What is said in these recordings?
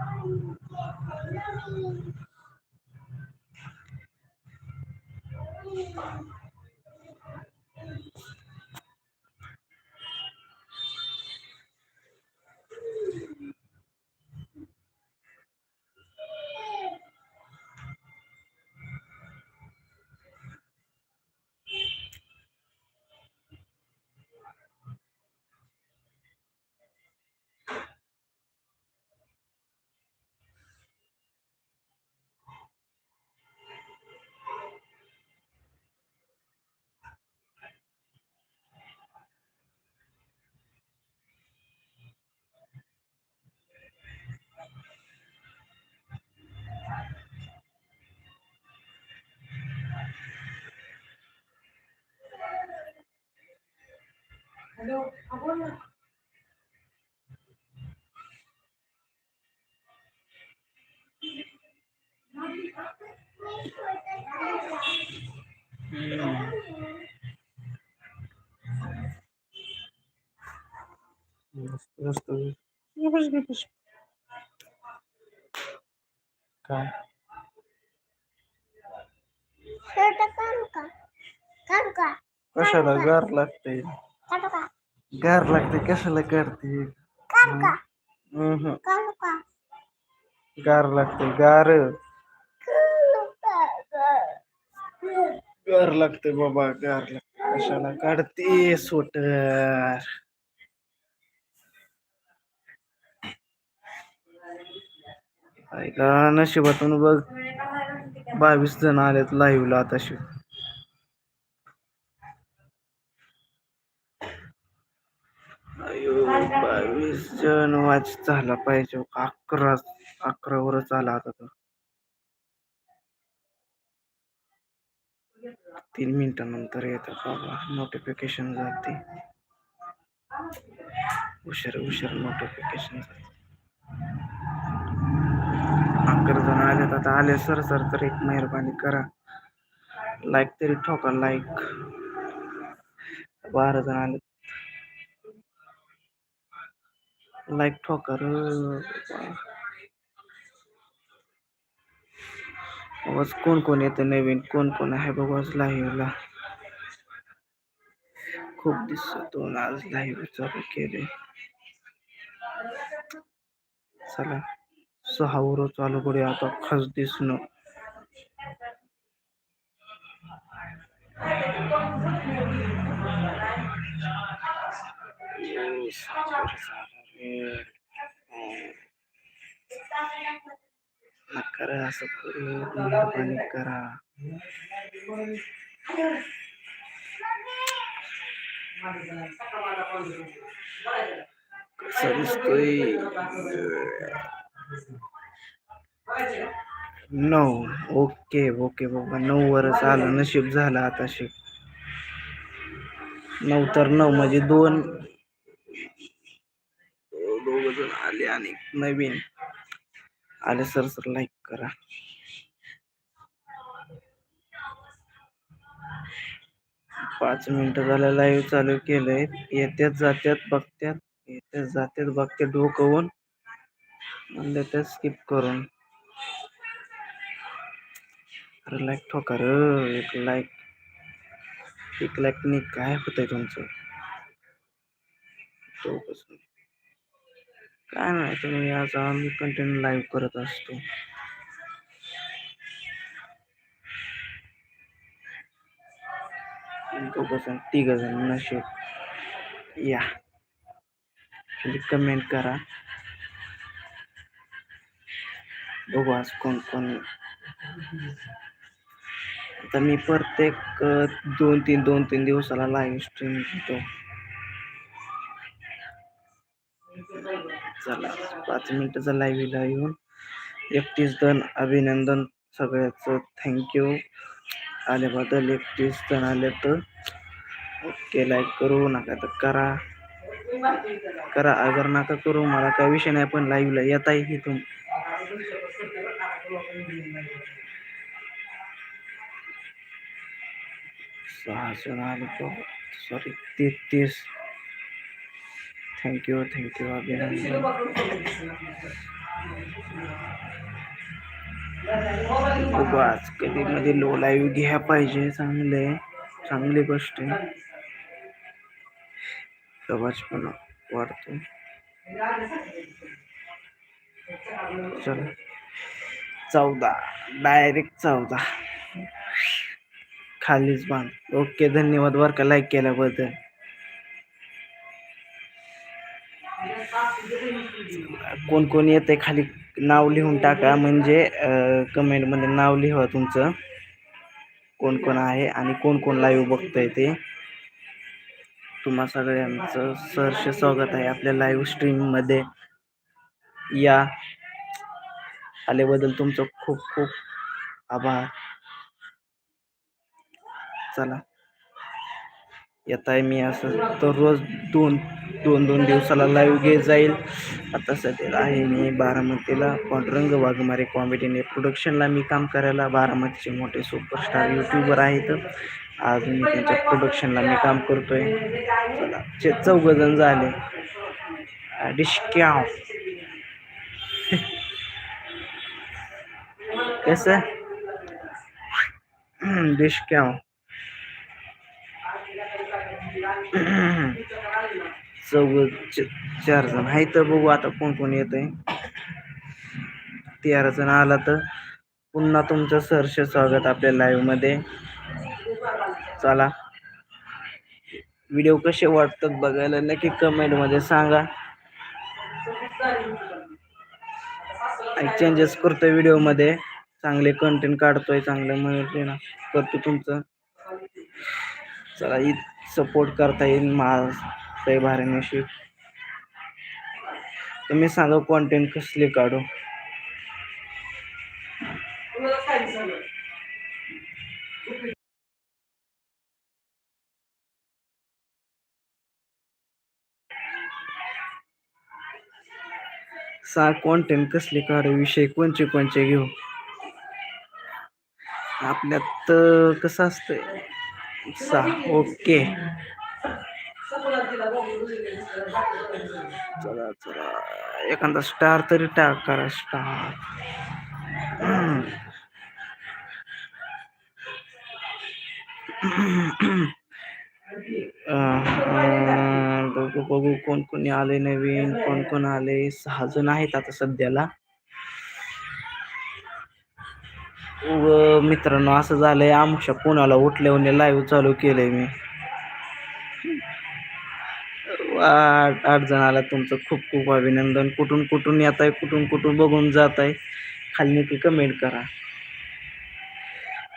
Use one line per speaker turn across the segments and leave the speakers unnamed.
Thank you. Hello हा बोल ना.
काय?
का?
कशाला गार लागते गार लागते कशाला काढते
काढू का
हम्म
काढू का
गार लागते गार गार लागते बाबा गार लागते कशाला काढते स्वेटर ऐका नशिबातून बघ बावीस जण आलेत लाईव्हला आताशी अयो वीस जण वाच झाला पाहिजे. अकरा अकरावरच आला आता तो तीन मिनिटानंतर येतं बाबा. नोटिफिकेशन जाते. उशीर उशीर नोटिफिकेशन जाते. अकरा जण आले आता आले सर सर तर एक मेहरबानी करा. लाईक तरी ठोका लाईक बारा जण आले लाईक ठोका र आवाज कोण कोण येतं नवीन? कोण कोण आहे बघू आज लाईव्हला खूप दिवसातून आज लाईव्ह चालू केले चला सहावर चालू करूया आता. खास दिसणं. करा असं करू मेहरबानी करा कसा दिसतोय नऊ. ओके ओके बाबा. नऊ वरच आलं. नशीब झालं आता शिक. नऊ तर नऊ म्हणजे दोन अजून आले आणि नवीन आले सर सर लाईक करा. पाच मिनिटं झालं लाईव्ह चालू केलंय. येत्यात जात्यात बघत्यात. येत्यात जात्यात बघत्यात डोकवून म्हणलं तर स्किप करून. अरे लाईक ठोका र एक लाईक एक लाईकनी काय होतंय तुमचं? तो काय काय नाही आज आम्ही कंटेंट लाईव्ह करत असतो. दोघं जण तिघ जण नशेब या. खाली कमेंट करा. बघू आज कोण कोण. आता मी प्रत्येक दोन तीन दोन तीन दिवसाला लाईव्ह स्ट्रीम घेतो चला पाच मिनिटाचा लाईव्हला येऊन एकतीस जण अभिनंदन सगळ्याचं. थँक्यू आल्याबद्दल एकतीस जण आले तर ओके लाईक करू नका तर करा. करा अगर नका करू मला काय विषय नाही पण लाईव्हला येता येईल तुम सहा जण आले तो. सॉरी तेहतीस. थँक्यू थँक्यू अभिनंदन बघू आज कधी मध्ये लो लाईव्ह घ्या पाहिजे चांगले चांगली गोष्ट आहे. आवाज पण वाढतो. चला. चौदा. डायरेक्ट चौदा. खालीच बांध. ओके धन्यवाद. बरं का लाईक केल्याबद्दल. कोण कोण येते खाली नाव लिहून टाका. म्हणजे कमेंटमध्ये नाव लिहा तुमचं. कोण कोण आहे आणि कोण कोण लाईव्ह बघतंय ते. तुम्हा सगळ्यांचं सहर्ष स्वागत आहे आपल्या लाईव्ह स्ट्रीममध्ये या. आल्याबद्दल तुमचं खूप खूप आभार. चला. येत आहे मी असं दररोज दोन दोन दोन दिवसाला लाईव्ह घेत जाईल. आता सध्याला आहे मी बारामतीला पांडुरंग वाघमारे कॉमेडी ने प्रोडक्शनला मी काम करायला. बारामतीचे मोठे सुपरस्टार यूट्यूबर आहेत. आज मी त्यांच्या प्रोडक्शनला मी काम करतोय. चला चे चौघजण झाले. डिस्क्याव कसं? डिस्क्याव चौघ चार जण आहे तर बघू आता कोण कोण येत आहे तेरा जण आला तर पुन्हा तुमचं सहर्ष स्वागत आपल्या लाईव्हमध्ये. चला. व्हिडिओ कसे वाटतात बघायला नक्की कमेंटमध्ये सांगा. चेंजेस करतोय व्हिडिओमध्ये. चांगले कंटेंट काढतोय चांगलं म्हणजे ना करतो तुमचं. चला सपोर्ट करता येईल माझ भारी तुम्ही सांगा कॉन्टेंट कसले काढू? सा कॉन्टेंट कसले काढू? विषय कोणचे कोणचे घेऊ? आपल्यात कसं असतंय? सहा ओके. चला चला. एखादा स्टार तरी टाक करा स्टार. बघू बघू कोण कोणी आले नवीन कोण कोण आले? सहा जण आहेत आता सध्याला. व मित्रांनो असं झालंय. आमच्या पुण्याला उठल्याहून लाईव्ह चालू केलंय मी. आठ आठ जणाला तुमचं. खूप खूप अभिनंदन. कुठून कुठून येत आहे कुठून कुठून बघून जात आहे खाली नक्की कमेंट करा.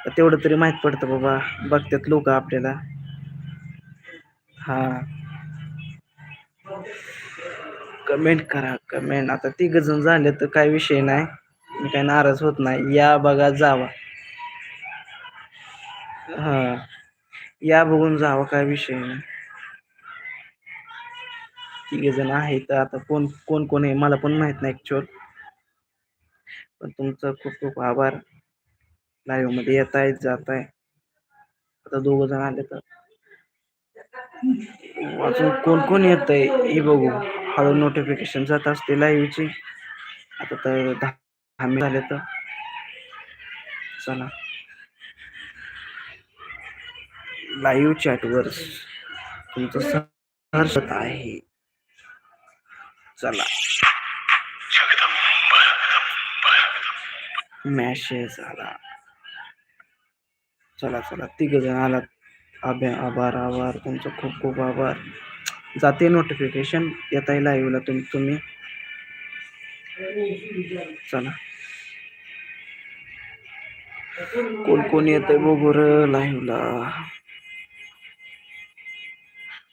तेवढं तरी माहीत पडतं बाबा. बघतात लोक आपल्याला. हा. कमेंट करा कमेंट आता तिघ जण झाले तर काय विषय नाही. मी काय नाराज होत नाही. या बघा जावा. हा. या बघून जावा काय विषय नाही. तिघे जण आहेत. आता कोण कोण कोण आहे मला पण माहीत नाही ऍक्च्युअल पण तुमचं खूप खूप आभार. लाईव्हमध्ये येत आहेत जात आहे आता दोघ जण आले तर. अजून कोण कोण येत आहे हे बघू. हळू नोटिफिकेशन जात असते लाईव्हची आता तर हमी झाले तर? चला. लाईव्ह चॅटवर तुमचं संघर्ष आहे. चला. मॅसेज आला. चला चला. तिघ जण आला अभ्या आभार आभार. तुमचं खूप खूप आभार. जाते नोटिफिकेशन येताही लाईव्हला तुम तुम्ही. चला. कोण कोण येत आहे बघूर र लाईव्हला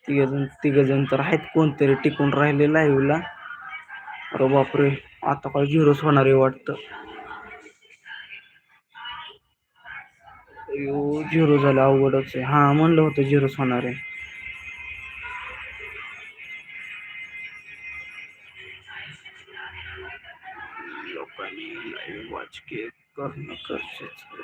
तिघ जण तिघ जण तर आहेत कोणतरी टिकून राहिले लाईव्हला अरे बापरे आता काय झिरोच होणार आहे वाटतं. झिरो झालं अवघडच आहे. हा म्हणलं होतं झिरोच होणार आहे. लोकांनी लाईव्ह वॉच के करणं गरजेचं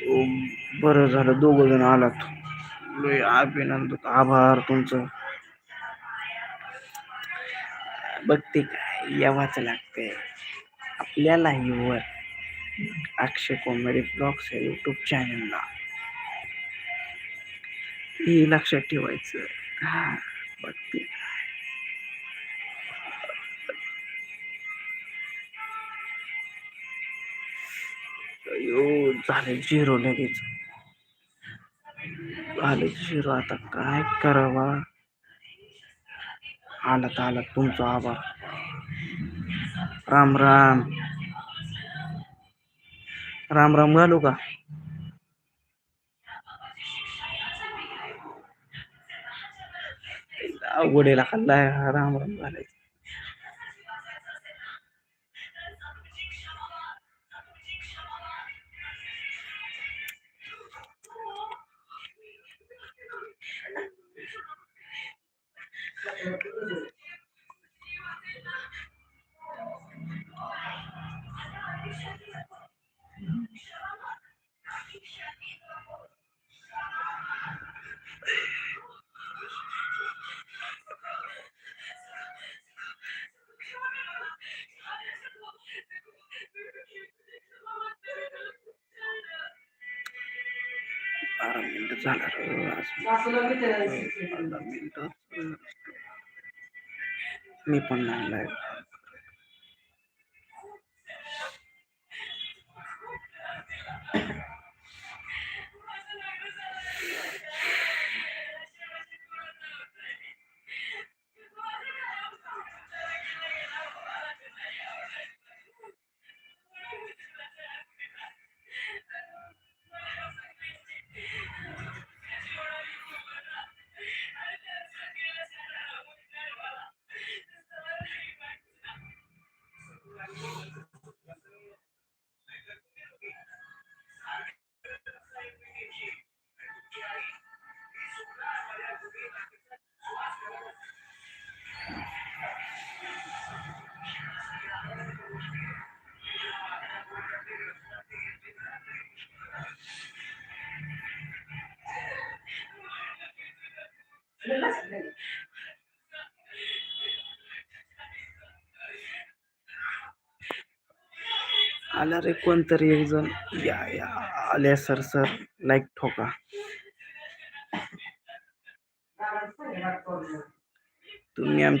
हो, बरं झालं. दोघ जण आलात. लय अभिनंदन. आभार तुमचं. बघते काय यावाच लागते आपल्या लाईव्हवर अक्षय कोमरे ब्लॉग्स या यूट्यूब चॅनलला हे लक्षात ठेवायचं. हा बघते. अयो झाले झिरो लगेच. झाले झिरो आता काय करावा? आलात आलात तुमचा आभार राम राम. राम राम घालू का? अवघडेला खाल्लाय राम राम घालायचं बारा मी पण नाही लाईव्ह येणार आहे कोणतरी एक जण या या. आल्या सर सर. लाईक ठोका. तुम्ही आमच्या